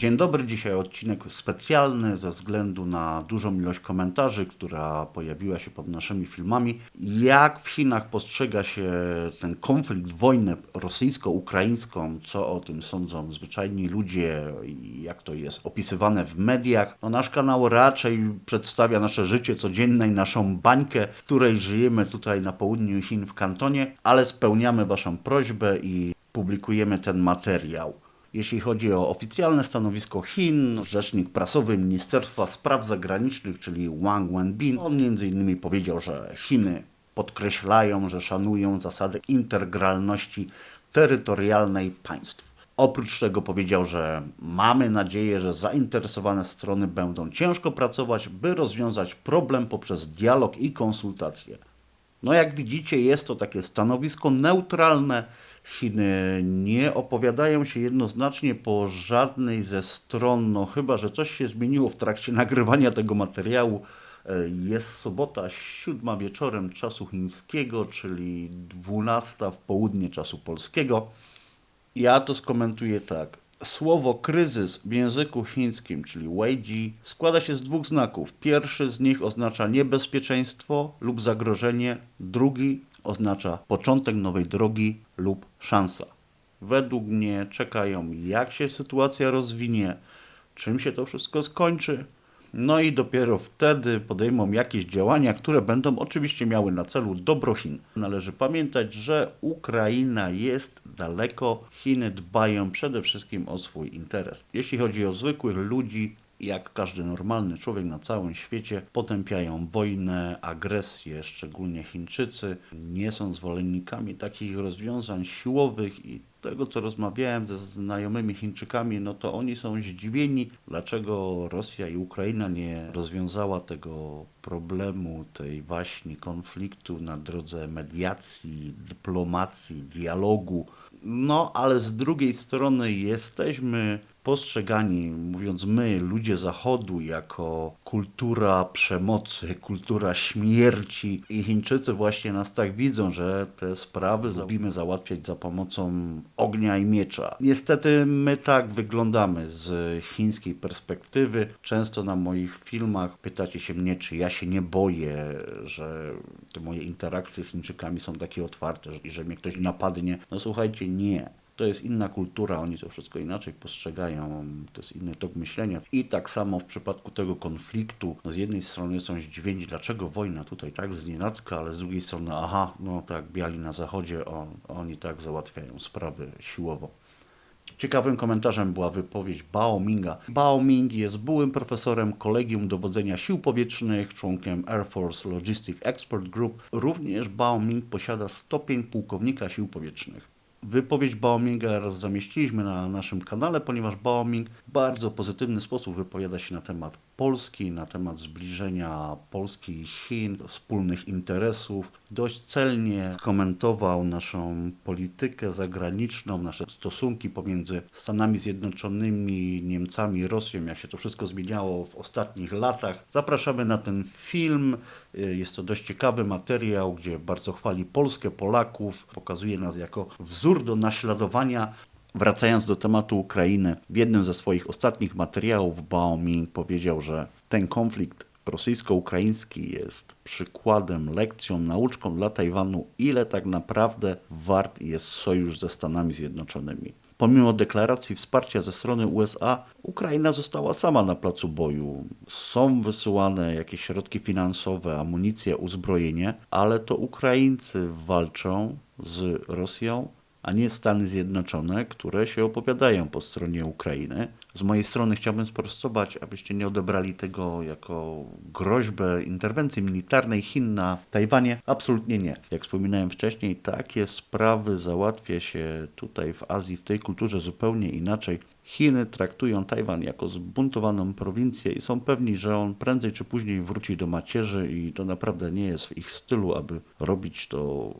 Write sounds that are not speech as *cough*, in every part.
Dzień dobry, dzisiaj odcinek specjalny ze względu na dużą ilość komentarzy, która pojawiła się pod naszymi filmami. Jak w Chinach postrzega się ten konflikt, wojnę rosyjsko-ukraińską, co o tym sądzą zwyczajni ludzie i jak to jest opisywane w mediach. No, nasz kanał raczej przedstawia nasze życie codzienne i naszą bańkę, w której żyjemy tutaj na południu Chin w kantonie, ale spełniamy Waszą prośbę i publikujemy ten materiał. Jeśli chodzi o oficjalne stanowisko Chin, rzecznik prasowy Ministerstwa Spraw Zagranicznych, czyli Wang Wenbin, on innymi powiedział, że Chiny podkreślają, że szanują zasady integralności terytorialnej państw. Oprócz tego powiedział, że mamy nadzieję, że zainteresowane strony będą ciężko pracować, by rozwiązać problem poprzez dialog i konsultacje. No jak widzicie, jest to takie stanowisko neutralne. Chiny nie opowiadają się jednoznacznie po żadnej ze stron, no chyba, że coś się zmieniło w trakcie nagrywania tego materiału. Jest sobota, siódma wieczorem czasu chińskiego, czyli dwunasta w południe czasu polskiego. Ja to skomentuję tak. Słowo kryzys w języku chińskim, czyli weiji, składa się z dwóch znaków. Pierwszy z nich oznacza niebezpieczeństwo lub zagrożenie, drugi oznacza początek nowej drogi lub szansa. Według mnie czekają, jak się sytuacja rozwinie, czym się to wszystko skończy. No i dopiero wtedy podejmą jakieś działania, które będą oczywiście miały na celu dobro Chin. Należy pamiętać, że Ukraina jest daleko, Chiny dbają przede wszystkim o swój interes. Jeśli chodzi o zwykłych ludzi, jak każdy normalny człowiek na całym świecie, potępiają wojnę, agresję, szczególnie Chińczycy. Nie są zwolennikami takich rozwiązań siłowych i tego, co rozmawiałem ze znajomymi Chińczykami, no to oni są zdziwieni, dlaczego Rosja i Ukraina nie rozwiązała tego problemu, tej właśnie konfliktu na drodze mediacji, dyplomacji, dialogu. No, ale z drugiej strony jesteśmy postrzegani, mówiąc my, ludzie Zachodu, jako kultura przemocy, *laughs* kultura śmierci. I Chińczycy właśnie nas tak widzą, że te sprawy lubimy załatwiać za pomocą ognia i miecza. Niestety my tak wyglądamy z chińskiej perspektywy. Często na moich filmach pytacie się mnie, czy ja się nie boję, że te moje interakcje z Chińczykami są takie otwarte, i że mnie ktoś napadnie. No słuchajcie, nie. To jest inna kultura, oni to wszystko inaczej postrzegają, to jest inny tok myślenia. I tak samo w przypadku tego konfliktu, no z jednej strony są zdziwieni, dlaczego wojna tutaj tak znienacka, ale z drugiej strony, aha, no tak, biali na zachodzie, on, oni tak załatwiają sprawy siłowo. Ciekawym komentarzem była wypowiedź Bao Minga. Bao Ming jest byłym profesorem Kolegium Dowodzenia Sił Powietrznych, członkiem Air Force Logistic Expert Group. Również Bao Ming posiada stopień pułkownika Sił Powietrznych. Wypowiedź Baominga zamieściliśmy na naszym kanale, ponieważ Baoming w bardzo pozytywny sposób wypowiada się na temat Polski, na temat zbliżenia Polski i Chin, wspólnych interesów. Dość celnie skomentował naszą politykę zagraniczną, nasze stosunki pomiędzy Stanami Zjednoczonymi, Niemcami, Rosją, jak się to wszystko zmieniało w ostatnich latach. Zapraszamy na ten film. Jest to dość ciekawy materiał, gdzie bardzo chwali Polskę, Polaków, pokazuje nas jako wzór do naśladowania. Wracając do tematu Ukrainy, w jednym ze swoich ostatnich materiałów Bao Ming powiedział, że ten konflikt rosyjsko-ukraiński jest przykładem, lekcją, nauczką dla Tajwanu, ile tak naprawdę wart jest sojusz ze Stanami Zjednoczonymi. Pomimo deklaracji wsparcia ze strony USA, Ukraina została sama na placu boju. Są wysyłane jakieś środki finansowe, amunicje, uzbrojenie, ale to Ukraińcy walczą z Rosją, a nie Stany Zjednoczone, które się opowiadają po stronie Ukrainy. Z mojej strony chciałbym sprostować, abyście nie odebrali tego jako groźbę interwencji militarnej Chin na Tajwanie. Absolutnie nie. Jak wspominałem wcześniej, takie sprawy załatwia się tutaj w Azji, w tej kulturze zupełnie inaczej. Chiny traktują Tajwan jako zbuntowaną prowincję i są pewni, że on prędzej czy później wróci do macierzy i to naprawdę nie jest w ich stylu, aby robić to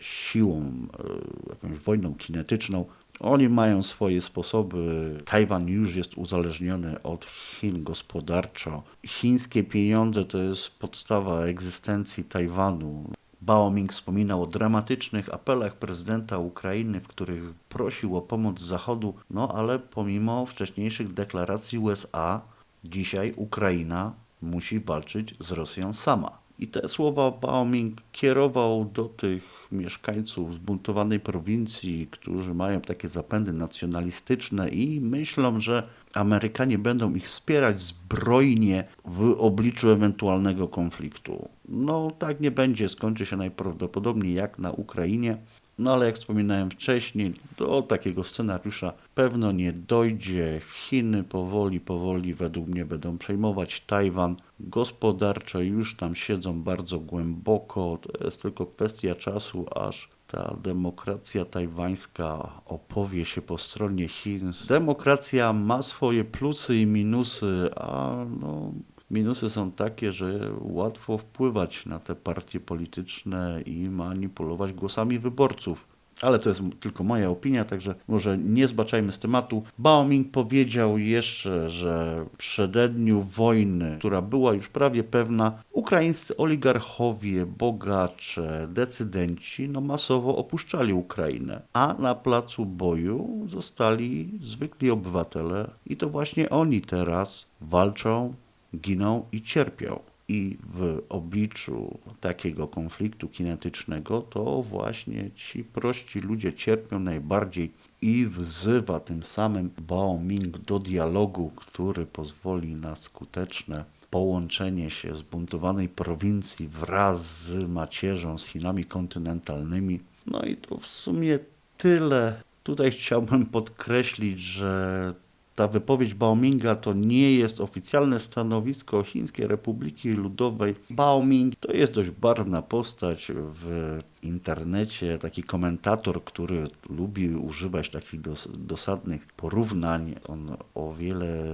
siłą, e, jakąś wojną kinetyczną. Oni mają swoje sposoby. Tajwan już jest uzależniony od Chin gospodarczo. Chińskie pieniądze to jest podstawa egzystencji Tajwanu. Bao Ming wspominał o dramatycznych apelach prezydenta Ukrainy, w których prosił o pomoc Zachodu, no ale pomimo wcześniejszych deklaracji USA, dzisiaj Ukraina musi walczyć z Rosją sama. I te słowa Bao Ming kierował do tych mieszkańców zbuntowanej prowincji, którzy mają takie zapędy nacjonalistyczne i myślą, że Amerykanie będą ich wspierać zbrojnie w obliczu ewentualnego konfliktu. No tak nie będzie, skończy się najprawdopodobniej jak na Ukrainie. No ale jak wspominałem wcześniej, do takiego scenariusza pewno nie dojdzie. Chiny powoli, powoli według mnie będą przejmować Tajwan. Gospodarczo już tam siedzą bardzo głęboko. To jest tylko kwestia czasu, aż ta demokracja tajwańska opowie się po stronie Chin. Demokracja ma swoje plusy i minusy, a no, minusy są takie, że łatwo wpływać na te partie polityczne i manipulować głosami wyborców. Ale to jest tylko moja opinia, także może nie zbaczajmy z tematu. Bao Ming powiedział jeszcze, że w przededniu wojny, która była już prawie pewna, ukraińscy oligarchowie, bogacze, decydenci no masowo opuszczali Ukrainę, a na placu boju zostali zwykli obywatele i to właśnie oni teraz walczą, giną i cierpią. I w obliczu takiego konfliktu kinetycznego to właśnie ci prości ludzie cierpią najbardziej i wzywa tym samym Bao Ming do dialogu, który pozwoli na skuteczne połączenie się zbuntowanej prowincji wraz z macierzą, z Chinami kontynentalnymi. No i to w sumie tyle. Tutaj chciałbym podkreślić, że ta wypowiedź Baominga to nie jest oficjalne stanowisko Chińskiej Republiki Ludowej. Baoming to jest dość barwna postać w internecie, taki komentator, który lubi używać takich dos dosadnych porównań. On o wiele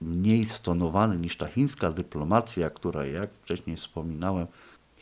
mniej stonowany niż ta chińska dyplomacja, która, jak wcześniej wspominałem,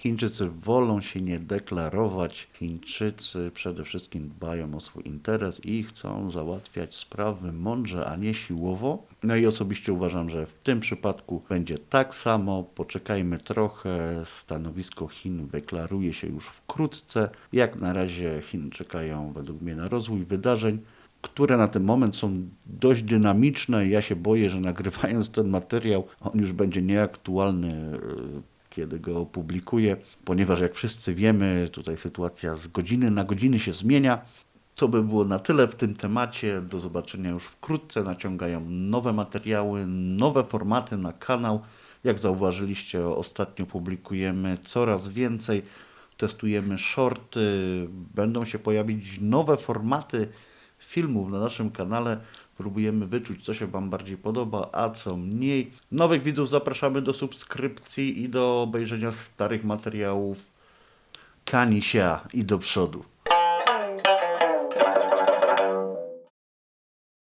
Chińczycy wolą się nie deklarować. Chińczycy przede wszystkim dbają o swój interes i chcą załatwiać sprawy mądrze, a nie siłowo. No i osobiście uważam, że w tym przypadku będzie tak samo. Poczekajmy trochę. Stanowisko Chin deklaruje się już wkrótce. Jak na razie Chiny czekają według mnie na rozwój wydarzeń które na ten moment są dość dynamiczne. Ja się boję, że nagrywając ten materiał, on już będzie nieaktualny kiedy go opublikuję, ponieważ jak wszyscy wiemy, tutaj sytuacja z godziny na godziny się zmienia. To by było na tyle w tym temacie. Do zobaczenia już wkrótce. Naciągają nowe materiały, nowe formaty na kanał. Jak zauważyliście, ostatnio publikujemy coraz więcej. Testujemy shorty, będą się pojawić nowe formaty filmów na naszym kanale. Próbujemy wyczuć, co się Wam bardziej podoba, a co mniej. Nowych widzów zapraszamy do subskrypcji i do obejrzenia starych materiałów. Kanisia i do przodu.